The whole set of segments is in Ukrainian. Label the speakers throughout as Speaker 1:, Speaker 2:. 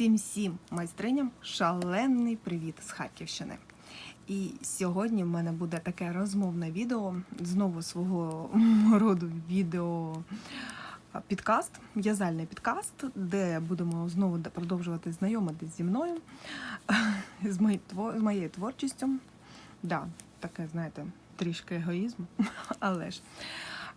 Speaker 1: Всім всім майстриням шалений привіт з Харківщини. І сьогодні в мене буде таке розмовне відео, знову свого роду відео підкаст, в'язальний підкаст, де будемо знову продовжувати знайомитись зі мною, з моєю творчістю. Да, таке, знаєте, трішки егоїзм, але ж.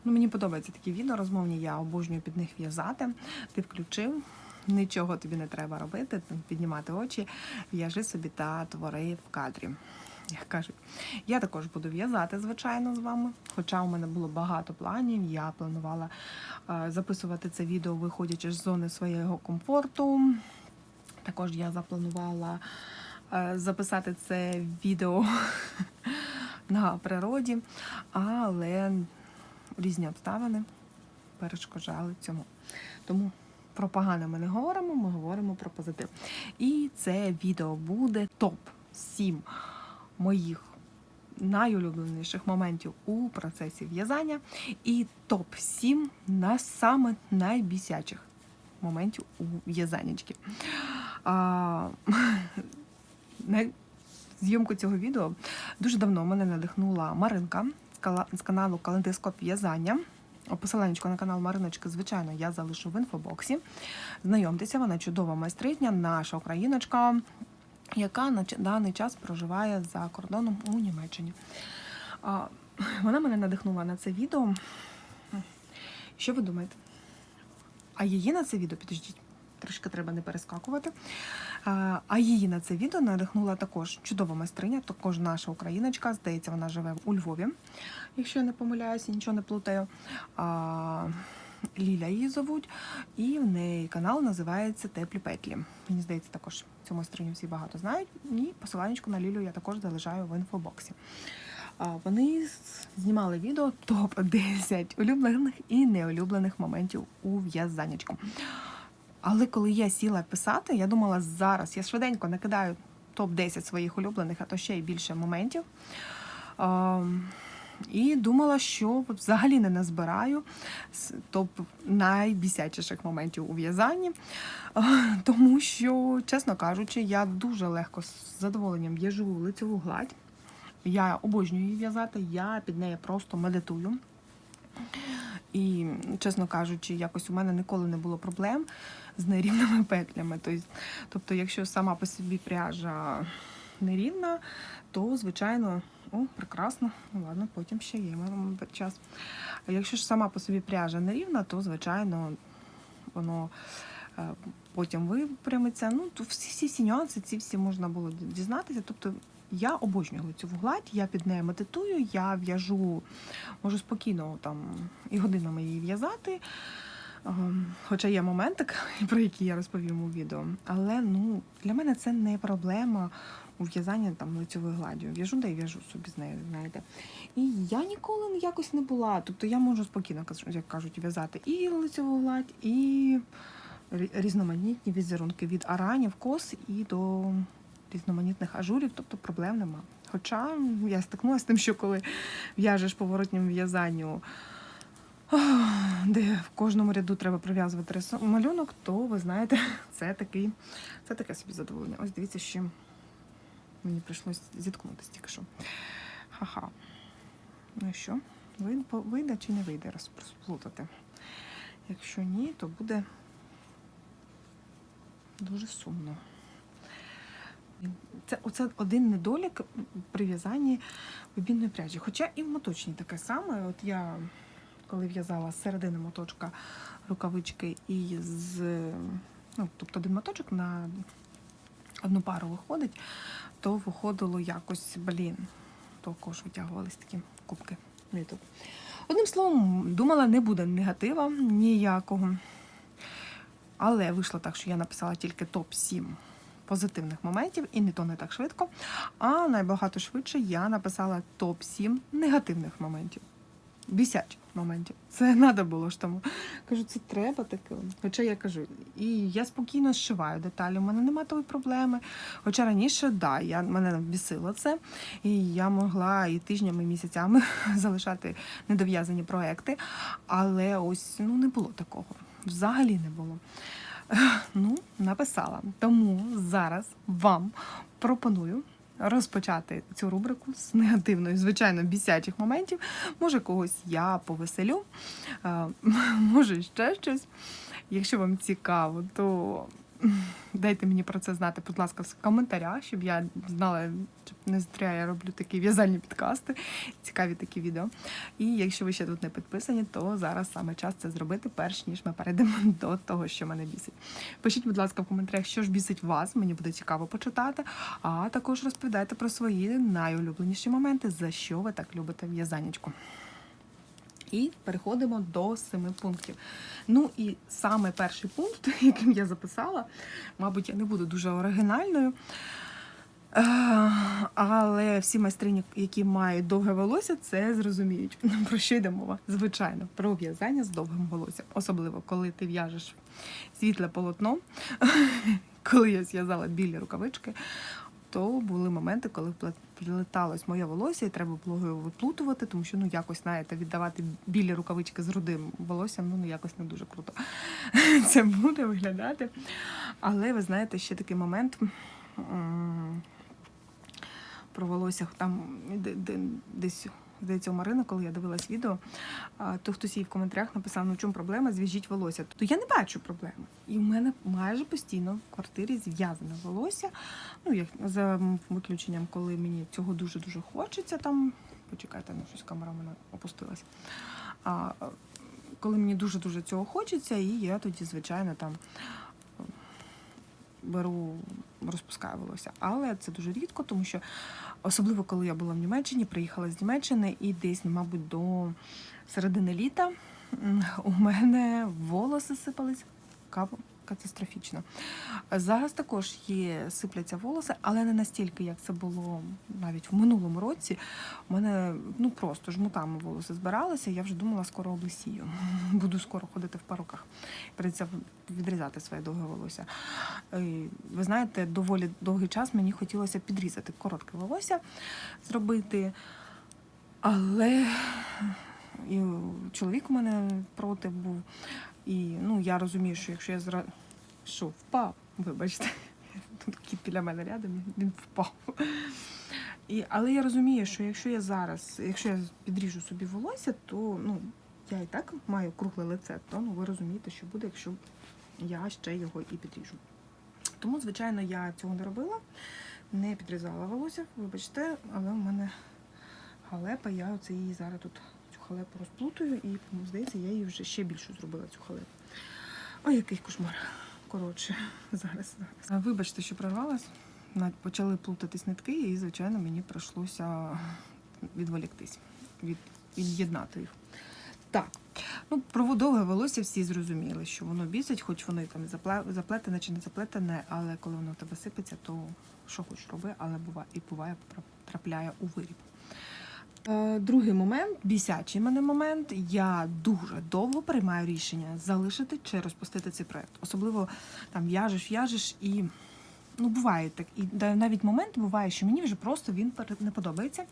Speaker 1: Ну, мені подобаються такі відео розмовні, я обожнюю під них в'язати. Ти включив, нічого тобі не треба робити, піднімати очі, в'яжи собі та твори в кадрі. Як кажуть, я також буду в'язати, звичайно, з вами. Хоча у мене було багато планів, я планувала е, записувати це відео, виходячи з зони свого комфорту. Також я запланувала е, записати це відео на природі, але різні обставини перешкоджали цьому. Тому про погане ми не говоримо, ми говоримо про позитив. І це відео буде топ-7 моїх найулюбленіших моментів у процесі в'язання і топ-7 на саме найбісячих моментів у в'язаннячки. А, на зйомку цього відео дуже давно мене надихнула Маринка з каналу Календископ в'язання. Посиланнячко на канал Мариночки, звичайно, я залишу в інфобоксі. Знайомтеся, вона чудова майстриня, наша україночка, яка на даний час проживає за кордоном у Німеччині. Вона мене надихнула на це відео. Що ви думаєте? А її на це відео, підождіть, трішки треба не перескакувати. А, її на це відео надихнула також чудова майстриня, також наша україночка. Здається, вона живе у Львові, якщо я не помиляюся, нічого не плутаю. Ліля її зовуть, і в неї канал називається Теплі петлі. Мені здається, також цю майстриню всі багато знають. І посиланнячку на Лілю я також залишаю в інфобоксі. Вони знімали відео топ-10 улюблених і неулюблених моментів у в'язаннячку. Але коли я сіла писати, я думала, зараз я швиденько накидаю топ-10 своїх улюблених, а то ще й більше моментів. А, і думала, що взагалі не назбираю топ найбісячіших моментів у в'язанні, тому що, чесно кажучи, я дуже легко з задоволенням в'яжу лицеву гладь. Я обожнюю її в'язати, я під нею просто медитую. І, чесно кажучи, якось у мене ніколи не було проблем з нерівними петлями. Тобто, якщо сама по собі пряжа нерівна, то, звичайно, о, прекрасно. Ну ладно, потім ще є час. А якщо ж сама по собі пряжа нерівна, то, звичайно, воно е, потім випрямиться. Ну, то всі, всі ці нюанси, ці всі можна було дізнатися. Тобто я обожнюю лицеву гладь, я під нею медитую, я в'яжу, можу спокійно там і годинами її в'язати. Ем, Хоча є моментик, про який я розповім у відео. Але ну, для мене це не проблема у в'язанні там лицьовою гладдю. В'яжу, де й в'яжу собі з нею, знаєте. І я ніколи якось не була. Тобто я можу спокійно, як кажуть, в'язати і лицьову гладь, і різноманітні візерунки від аранів, кос і до різноманітних ажурів, тобто проблем нема. Хоча я стикнулася з тим, що коли в'яжеш поворотнім в'язанню, де в кожному ряду треба прив'язувати малюнок, то ви знаєте, це такий, це таке собі задоволення. Ось дивіться, з мені прийшлось зіткнутися тільки що. Ха-ха. Ну і що? Вийде, чи не вийде роз- розплутати? Якщо ні, то буде дуже сумно. Це оце один недолік при в'язанні бобінної пряжі. Хоча і в моточній таке саме. От я коли в'язала з середини моточка рукавички і з ну, тобто один моточок на одну пару виходить, то виходило якось, блін, також витягувались такі кубки. ниток. Одним словом, думала, не буде негатива ніякого. Але вийшло так, що я написала тільки топ-7 позитивних моментів, і не то не так швидко. А набагато швидше я написала топ-7 негативних моментів. Бісячих моментів. Це треба було ж тому. Кажу, це треба таке. Хоча я кажу, і я спокійно зшиваю деталі, у мене немає тої проблеми. Хоча раніше, да, я, мене бісило це, і я могла і тижнями, і місяцями залишати недов'язані проекти, але ось ну, не було такого. Взагалі не було. Ну, написала. Тому зараз вам пропоную розпочати цю рубрику з негативної, звичайно, бісячих моментів. Може, когось я повеселю, е, може ще щось. Якщо вам цікаво, то дайте мені про це знати, будь ласка, в коментарях, щоб я знала, щоб не зря я роблю такі в'язальні підкасти, цікаві такі відео. І якщо ви ще тут не підписані, то зараз саме час це зробити, перш ніж ми перейдемо до того, що мене бісить. Пишіть, будь ласка, в коментарях, що ж бісить вас, мені буде цікаво почитати. А також розповідайте про свої найулюбленіші моменти, за що ви так любите в'язанечку. І переходимо до семи пунктів. Ну і саме перший пункт, яким я записала, мабуть, я не буду дуже оригінальною. Е, Але всі майстрині, які мають довге волосся, це зрозуміють. Про що йде мова? Звичайно, про в'язання з довгим волоссям. Особливо, коли ти в'яжеш світле полотно, коли я зв'язала білі рукавички, то були моменти, коли впле- моє волосся, і треба було його виплутувати, тому що ну якось знаєте, віддавати білі рукавички з рудим волоссям, ну ну, якось не дуже круто. Це буде виглядати. Але ви знаєте, ще такий момент. Про волосся там де- де- десь здається у Марини, коли я дивилась відео, то хтось їй в коментарях написав, ну в чому проблема, зв'яжіть волосся. То я не бачу проблеми. І в мене майже постійно в квартирі зв'язане волосся. Ну, як за виключенням, коли мені цього дуже-дуже хочеться, там почекайте, ну щось камера в мене опустилась. А коли мені дуже-дуже цього хочеться, і я тоді, звичайно, там беру, розпускаю волосся. Але це дуже рідко, тому що особливо коли я була в Німеччині, приїхала з Німеччини і десь, мабуть, до середини літа у мене волоси сипались кап- катастрофічно. Зараз також є сипляться волоси, але не настільки, як це було навіть в минулому році. У мене ну просто жмутами волоси збиралися. Я вже думала, скоро облисію. Буду скоро ходити в паруках. Відрізати своє довге волосся. Е, Ви знаєте, доволі довгий час мені хотілося підрізати коротке волосся, зробити. Але і чоловік у мене проти був. І ну, я розумію, що якщо я зра... що впав, вибачте, тут кіт біля мене рядом, він впав. І, але я розумію, що якщо я зараз, якщо я підріжу собі волосся, то ну, я і так маю кругле лице, то ну, ви розумієте, що буде, якщо я ще його і підріжу. Тому, звичайно, я цього не робила, не підрізала волосся, вибачте, але в мене халепа, я оце її зараз тут халепу розплутую і, ну, здається, я її вже ще більшу зробила цю халепу. Ой, який кошмар. Коротше, зараз. зараз. Вибачте, що прорвалась. Почали плутатись нитки, і, звичайно, мені прийшлося відволіктись, від, від'єднати їх. Так, ну про волосся всі зрозуміли, що воно бісить, хоч воно і там заплетене чи не заплетене, але коли воно в тебе сипеться, то що хоч роби, але буває і буває трапляє у виріб. Е, Другий момент, бісячий мене момент. Я дуже довго приймаю рішення залишити чи розпустити цей проект. Особливо там в'яжеш, в'яжеш і. Ну, буває так. І навіть момент буває, що мені вже просто він не подобається.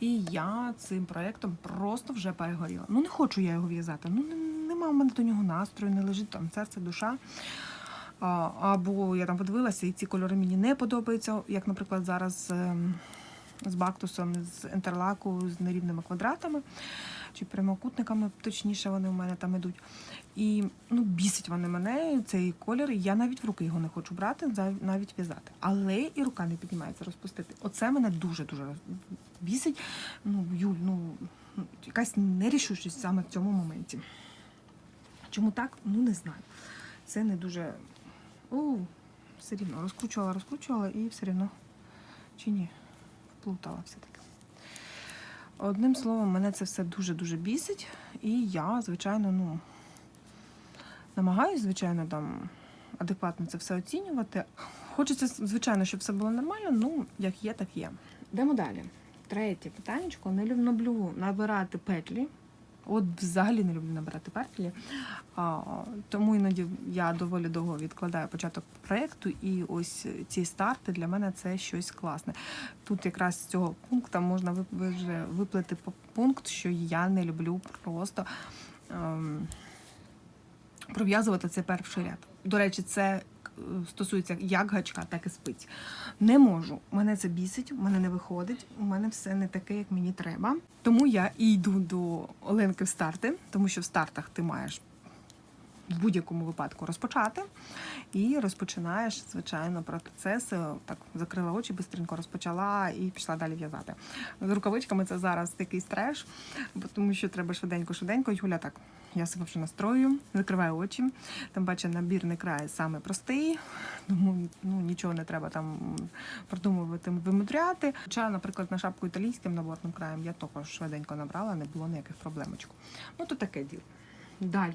Speaker 1: І я цим проектом просто вже перегоріла. Ну, не хочу я його в'язати. Ну, нема в мене до нього настрою, не лежить там серце, душа. Або я там подивилася, і ці кольори мені не подобаються, як, наприклад, зараз ем, з бактусом, з ентерлаку, з нерівними квадратами чи прямокутниками, точніше, вони у мене там ідуть. І ну, бісить вони мене, цей колір. Я навіть в руки його не хочу брати, навіть в'язати. Але і рука не піднімається розпустити. Оце мене дуже-дуже бісить. Ну, Юль, ну якась нерішучість саме в цьому моменті. Чому так? Ну не знаю. Це не дуже. О, все рівно розкручувала, розкручувала і все рівно. Чи ні? Плутала все-таки. Одним словом, мене це все дуже-дуже бісить. І я, звичайно, ну, намагаюся, звичайно, там адекватно це все оцінювати. Хочеться, звичайно, щоб все було нормально, ну, як є, так є. Йдемо далі. Третє питання. Не люблю набирати петлі. От взагалі не люблю набирати. А, тому іноді я доволі довго відкладаю початок проєкту, і ось ці старти для мене це щось класне. Тут якраз з цього пункту можна виплити пункт, що я не люблю просто ем, пров'язувати цей перший ряд. До речі, це стосується як гачка, так і спиць. Не можу. Мене це бісить, у мене не виходить, у мене все не таке, як мені треба. Тому я і йду до Оленки в старти, тому що в стартах ти маєш в будь-якому випадку розпочати. І розпочинаєш, звичайно, процес. е, Так, закрила очі, бистренько розпочала і пішла далі в'язати. З рукавичками це зараз такий стреш, бо тому що треба швиденько-швиденько. Юля так. Я себе вже настрою, закриваю очі. Тим паче набірний край саме простий, тому ну, нічого не треба там продумувати, вимудряти. Хоча, наприклад, на шапку італійським наборним краєм я також швиденько набрала, не було ніяких проблемочок. Ну, то таке діло. Далі.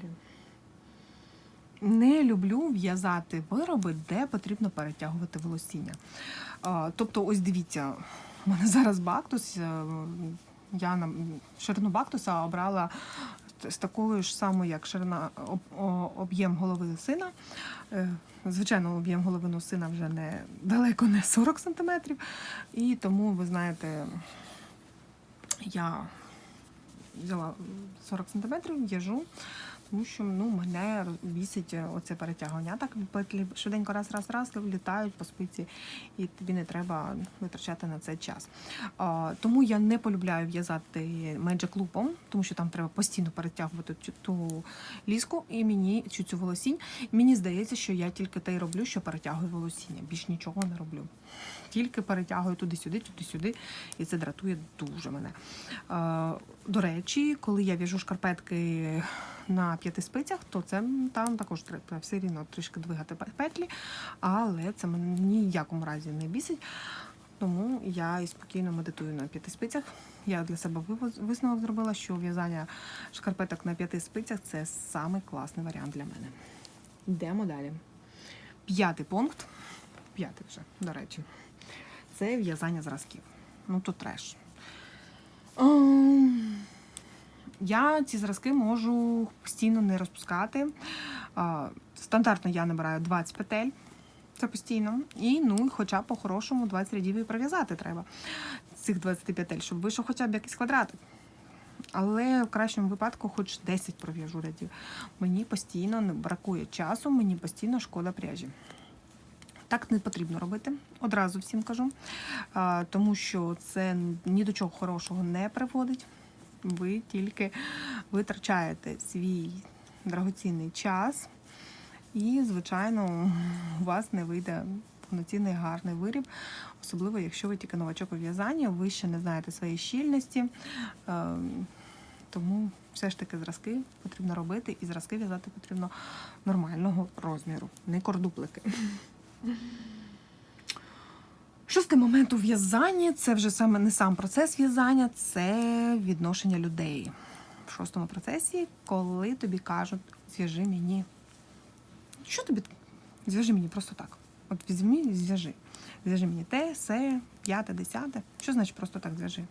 Speaker 1: Не люблю в'язати вироби, де потрібно перетягувати волосіння. Тобто, ось дивіться, у мене зараз бактус. е, Я на ширину бактуса обрала з такою ж самою, як ширина об'єм голови сина. Е, Звичайно, об'єм голови сина вже не далеко не 40 см. І тому, ви знаєте, я взяла 40 см, в'яжу, тому що ну, мене бісить оце перетягування. Так петлі швиденько раз, раз, раз літають по спиці, і тобі не треба витрачати на це час. А, тому я не полюбляю в'язати Magic Loop, тому що там треба постійно перетягувати цю ту ліску і мені цю цю волосінь. Мені здається, що я тільки те й роблю, що перетягую волосіння. Більш нічого не роблю. Тільки перетягую туди-сюди, туди-сюди, і це дратує дуже мене. Е, До речі, коли я в'яжу шкарпетки на п'яти спицях, то це там також треба все рівно трішки двигати петлі, але це мене ніякому разі не бісить. Тому я і спокійно медитую на п'яти спицях. Я для себе висновок зробила, що в'язання шкарпеток на п'яти спицях це самий класний варіант для мене. Йдемо далі. П'ятий пункт. П'ятий вже, до речі. Це в'язання зразків. Ну, то треш. Ем, Я ці зразки можу постійно не розпускати. Стандартно я набираю 20 петель. Це постійно. І ну, хоча по-хорошому 20 рядів і пров'язати треба цих 20 петель, щоб вийшов хоча б якийсь квадратик. Але в кращому випадку хоч 10 пров'яжу рядів. Мені постійно не бракує часу, мені постійно шкода пряжі. Так не потрібно робити, одразу всім кажу, тому що це ні до чого хорошого не приводить. Ви тільки витрачаєте свій драгоцінний час, і, звичайно, у вас не вийде повноцінний гарний виріб, особливо якщо ви тільки новачок у в'язанні, ви ще не знаєте своєї щільності. Тому все ж таки зразки потрібно робити, і зразки в'язати потрібно нормального розміру, не кордуплики. Шостий момент у в'язанні це вже саме не сам процес в'язання, це відношення людей. В шостому процесі, коли тобі кажуть, зв'яжи мені. Що тобі? Зв'яжи мені просто так. От візьми зв'яжи. Зв'яжи мені те, се, п'яте, десяте. Що значить просто так зв'яжи?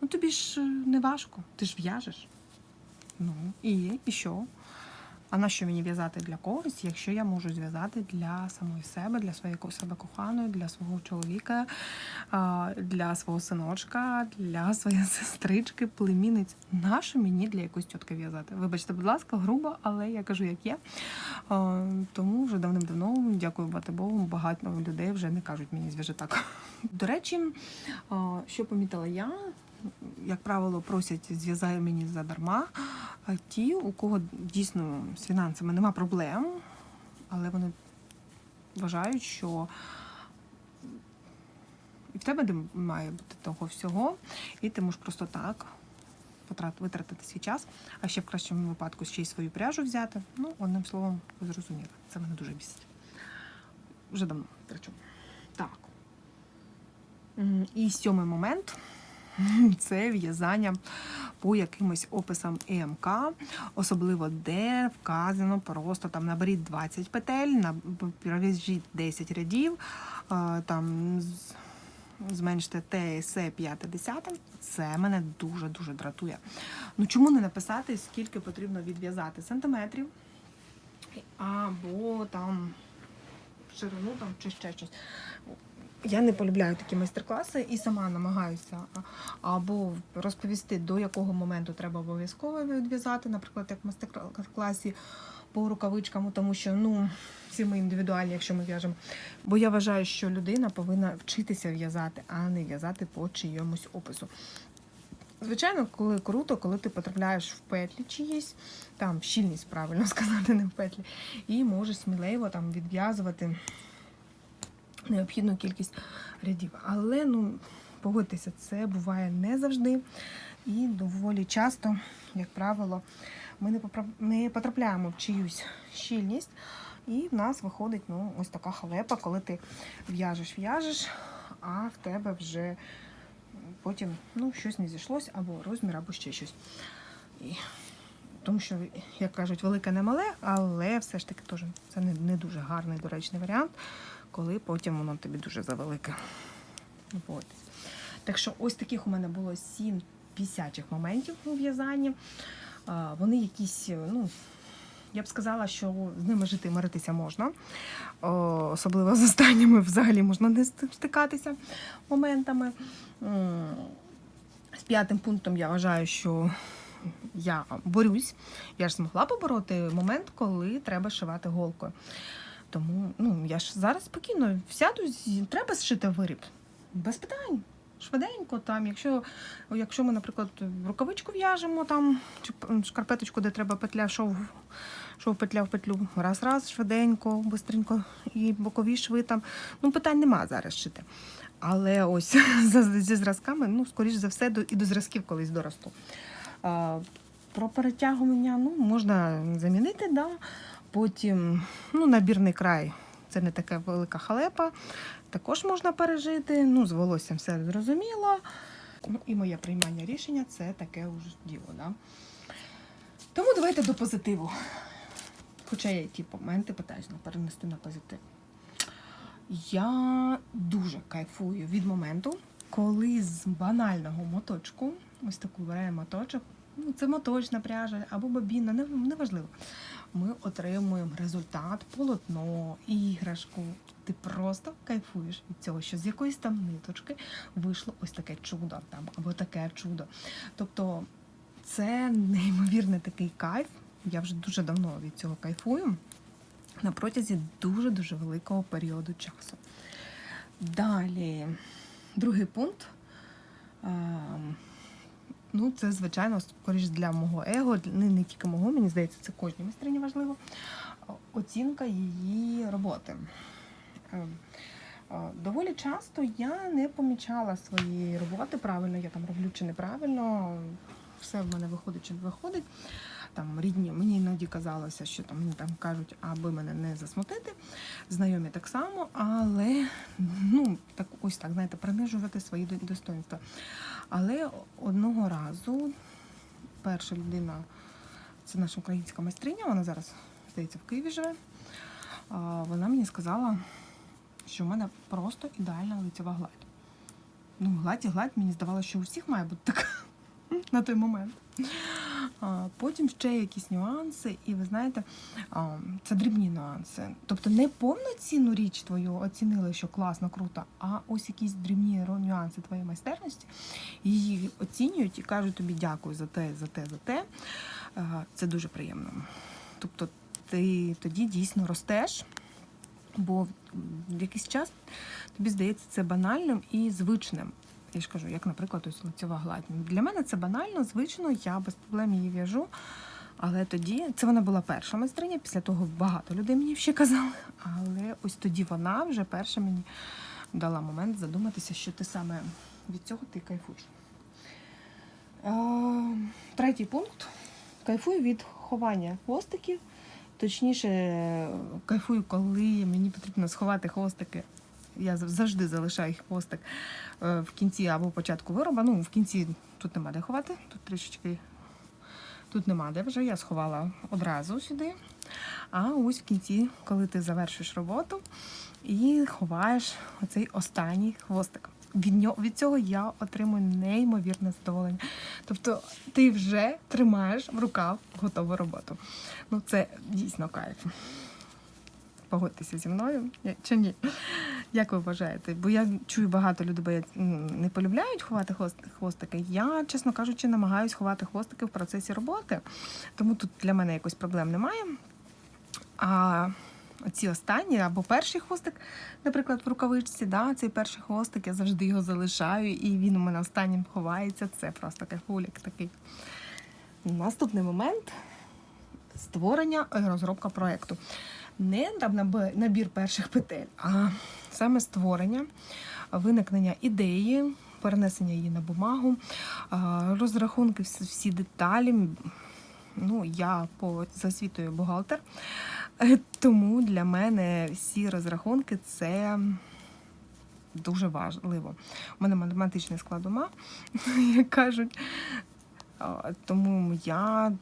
Speaker 1: Ну тобі ж е, не важко, ти ж в'яжеш. Ну, і, і що? А на що мені в'язати для когось, якщо я можу зв'язати для самої себе, для своєї себе коханої, для свого чоловіка, для свого синочка, для своєї сестрички, племінниць. Нащо мені для якоїсь тітки в'язати? Вибачте, будь ласка, грубо, але я кажу, як є. Тому вже давним-давно, дякувати Богу, багато людей вже не кажуть мені зв'яжи так. До речі, що помітила я, як правило, просять зв'язай мені задарма. А ті, у кого дійсно з фінансами нема проблем, але вони вважають, що і в тебе має бути того всього, і ти можеш просто так витратити свій час, а ще в кращому випадку ще й свою пряжу взяти. Ну, одним словом, ви зрозуміли. Це мене дуже бісить. Вже давно трачу. Так. І сьомий момент це в'язання по якимось описам ЕМК, особливо де вказано просто там наберіть 20 петель, пров'яжіть 10 рядів, там з- зменшите те, се, п'яте, десяте. Це мене дуже-дуже дратує. Ну чому не написати, скільки потрібно відв'язати сантиметрів, або там ширину там, чи ще щось. Я не полюбляю такі майстер-класи і сама намагаюся або розповісти, до якого моменту треба обов'язково відв'язати, наприклад, як в майстер-класі по рукавичкам, тому що ну, всі ми індивідуальні, якщо ми в'яжемо. Бо я вважаю, що людина повинна вчитися в'язати, а не в'язати по чийомусь опису. Звичайно, коли круто, коли ти потрапляєш в петлі чиїсь, там щільність, правильно сказати, не в петлі, і можеш сміливо там відв'язувати необхідну кількість рядів. Але ну, погодьтеся, це буває не завжди. І доволі часто, як правило, ми не, потрапляємо в чиюсь щільність, і в нас виходить ну, ось така халепа, коли ти в'яжеш, в'яжеш, а в тебе вже потім ну, щось не зійшлось, або розмір, або ще щось. І... Тому що, як кажуть, велике не мале, але все ж таки теж це не, дуже гарний доречний варіант, коли потім воно тобі дуже завелике. От. Так що ось таких у мене було сім пісячих моментів у в'язанні. Вони якісь, ну, я б сказала, що з ними жити і миритися можна. Особливо з останніми взагалі можна не стикатися моментами. З п'ятим пунктом я вважаю, що я борюсь. Я ж змогла побороти момент, коли треба шивати голкою. Тому ну, я ж зараз спокійно сяду, треба зшити виріб. Без питань. Швиденько там, якщо, якщо ми, наприклад, рукавичку в'яжемо там, чи шкарпеточку, де треба петля, шов, шов петля в петлю, раз-раз, швиденько, бистренько, і бокові шви там. Ну, питань нема зараз шити. Але ось зі зразками, ну, скоріш за все, до, і до зразків колись доросту. А, про перетягування ну, можна замінити, да. Потім ну, набірний край це не така велика халепа, також можна пережити. Ну, з волоссям все зрозуміло. Ну, і моє приймання рішення це таке уже діло. Да. Тому давайте до позитиву. Хоча я ті моменти питаюся перенести на позитив. Я дуже кайфую від моменту, коли з банального моточку, ось таку беремо моточок, ну це моточна пряжа або бобіна, неважливо. Ми отримуємо результат, полотно, іграшку. Ти просто кайфуєш від цього, що з якоїсь там ниточки вийшло ось таке чудо там, або таке чудо. Тобто це неймовірний такий кайф. Я вже дуже давно від цього кайфую на протязі дуже-дуже великого періоду часу. Далі, другий пункт. Ну, це, звичайно, скоріш для мого его, не, не тільки мого, мені здається, це кожній майстрині важливо. Оцінка її роботи. Ем, Доволі часто я не помічала своєї роботи правильно, я там роблю чи неправильно, все в мене виходить чи не виходить. Там рідні мені іноді казалося, що там мені там кажуть, аби мене не засмутити. Знайомі так само, але ну так ось так, знаєте, принижувати свої до- достоинства. Але одного разу перша людина, це наша українська майстриня, вона зараз, здається, в Києві живе. Вона мені сказала, що в мене просто ідеальна лицева гладь. Ну, гладь і гладь, мені здавалося, що у всіх має бути така на той момент. Потім ще якісь нюанси, і ви знаєте, це дрібні нюанси. Тобто не повноцінну річ твою оцінили, що класно, круто, а ось якісь дрібні нюанси твоєї майстерності. Її оцінюють і кажуть тобі дякую за те, за те, за те. Це дуже приємно. Тобто ти тоді дійсно ростеш, бо в якийсь час тобі здається це банальним і звичним. Я ж кажу, як, наприклад, ось лицьова гладь. Для мене це банально, звично, я без проблем її в'яжу. Але тоді це вона була перша майстриня, після того багато людей мені ще казали. Але ось тоді вона вже перша мені дала момент задуматися, що ти саме від цього ти кайфуєш. Третій пункт. Кайфую від ховання хвостиків. Точніше, кайфую, коли мені потрібно сховати хвостики. Я завжди залишаю хвостик е, в кінці або початку вироба. Ну, в кінці тут нема де ховати, тут трішечки тут нема де вже. Я сховала одразу сюди. А ось в кінці, коли ти завершуєш роботу і ховаєш оцей останній хвостик. Від, нього, від цього я отримую неймовірне задоволення. Тобто ти вже тримаєш в руках готову роботу. Ну, це дійсно кайф. Погодьтеся зі мною чи ні? Як ви вважаєте? Бо я чую, багато людей не полюбляють ховати хвостики. Я, чесно кажучи, намагаюсь ховати хвостики в процесі роботи, тому тут для мене якось проблем немає. А ці останні або перший хвостик, наприклад, в рукавичці, да, цей перший хвостик, я завжди його залишаю, і він у мене останнім ховається. Це просто кайфулік такий. Наступний момент створення розробка проєкту. Не там набір перших петель, а саме створення, виникнення ідеї, перенесення її на бумагу, розрахунки, всі- деталі. Ну, я по за освітою бухгалтер, тому для мене всі розрахунки це дуже важливо. У мене математичний склад ума, як кажуть. Тому я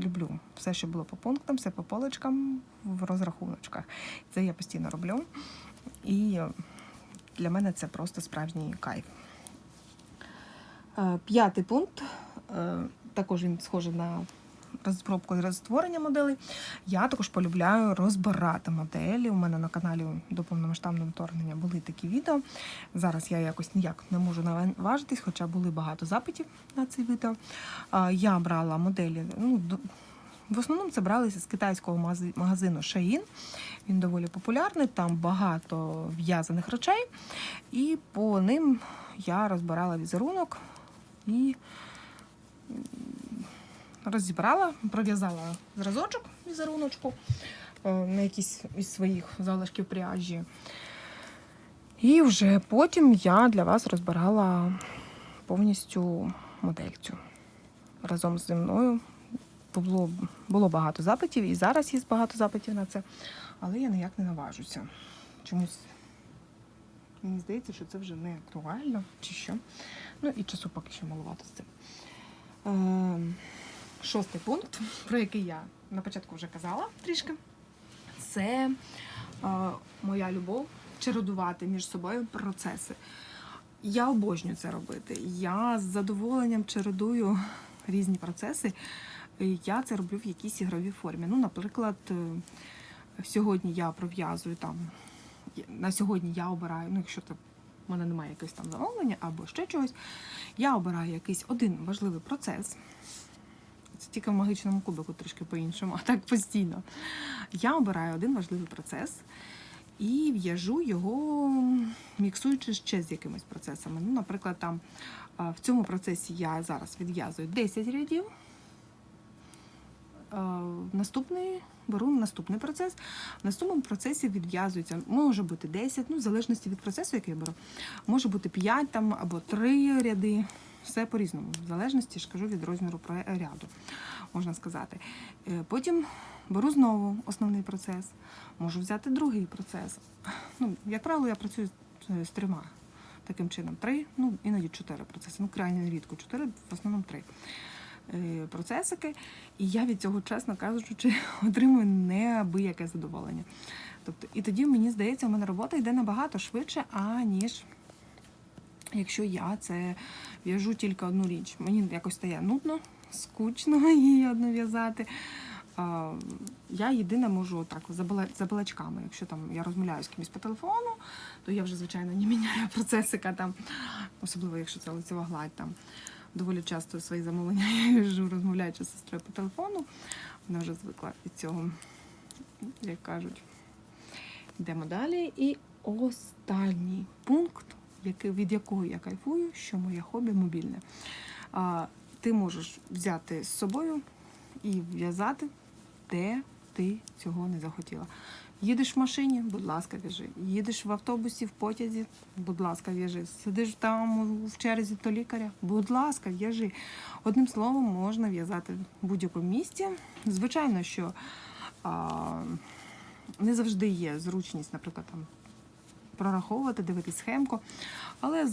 Speaker 1: люблю все, що було по пунктам, все по полочкам в розрахуночках. Це я постійно роблю. І для мене це просто справжній кайф. Е, П'ятий пункт. е, Також він схожий на розробку і створення моделей. Я також полюбляю розбирати моделі. У мене на каналі до повномасштабного вторгнення були такі відео. Зараз я якось ніяк не можу наважитись, хоча були багато запитів на це відео. Я брала моделі. Ну, в основному це бралися з китайського магазину Shein. Він доволі популярний, там багато в'язаних речей. І по ним я розбирала візерунок і розібрала, пров'язала зразочок візеруночку е, на якісь із своїх залишків пряжі. І вже потім я для вас розбирала повністю модель цю разом зі мною. Було, було багато запитів, і зараз є багато запитів на це, але я ніяк не наважуся. Чомусь мені здається, що це вже не актуально чи що. Ну і часу поки що малувато з цим. Шостий пункт, про який я на початку вже казала трішки, це е, моя любов чередувати між собою процеси. Я обожнюю це робити. Я з задоволенням чередую різні процеси. Я це роблю в якійсь ігровій формі. Ну, наприклад, е, сьогодні я пров'язую там. На сьогодні я обираю, ну якщо це в мене немає якогось там замовлення або ще чогось, я обираю якийсь один важливий процес. Це тільки в магічному кубику трішки по-іншому, а так постійно. Я обираю один важливий процес і в'яжу його, міксуючи ще з якимись процесами. Ну, наприклад, там в цьому процесі я зараз відв'язую 10 рядів. Наступний беру наступний процес. В наступному процесі відв'язується, може бути 10, ну, в залежності від процесу, який я беру. Може бути 5 там, або 3 ряди. Все по-різному, в залежності ж кажу від розміру ряду, можна сказати. Е, Потім беру знову основний процес, можу взяти другий процес. Ну, як правило, я працюю з, з трьома таким чином. Три, ну іноді чотири процеси. Ну, крайне рідко чотири, в основному три е, процесики. І я від цього, чесно кажучи, отримую неабияке задоволення. Тобто, і тоді мені здається, у мене робота йде набагато швидше, аніж якщо я це в'яжу тільки одну річ. Мені якось стає нудно, скучно її одну в'язати. Я єдине можу так за балачками. Якщо там я розмовляю з кимось по телефону, то я вже звичайно не міняю процесика там, особливо якщо це лицева гладь там. Доволі часто свої замовлення я в'яжу, розмовляючи з сестрою по телефону. Вона вже звикла від цього, як кажуть. Йдемо далі. І останній пункт, від якого я кайфую, що моє хобі мобільне. Ти можеш взяти з собою і в'язати, де ти цього не захотіла. Їдеш в машині, будь ласка, в'яжи. Їдеш в автобусі, в потязі, будь ласка, в'яжи. Сидиш там в черзі до лікаря, будь ласка, в'яжи. Одним словом, можна в'язати в будь-якому місці. Звичайно, що а, не завжди є зручність, наприклад, там прораховувати, дивитись схемку. Але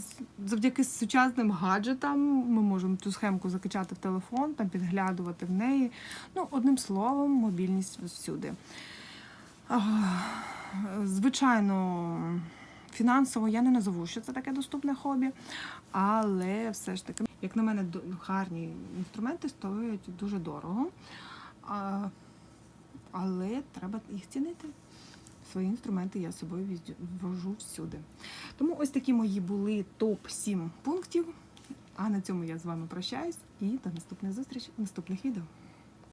Speaker 1: завдяки сучасним гаджетам ми можемо цю схемку закачати в телефон, там підглядувати в неї. Ну, одним словом, мобільність всюди. Звичайно, фінансово я не назову, що це таке доступне хобі, але все ж таки, як на мене, гарні інструменти стоять дуже дорого. Але треба їх цінити. Свої інструменти я з собою ввожу вожу всюди. Тому ось такі мої були топ-7 пунктів. А на цьому я з вами прощаюсь і до наступних зустрічі, в наступних відео.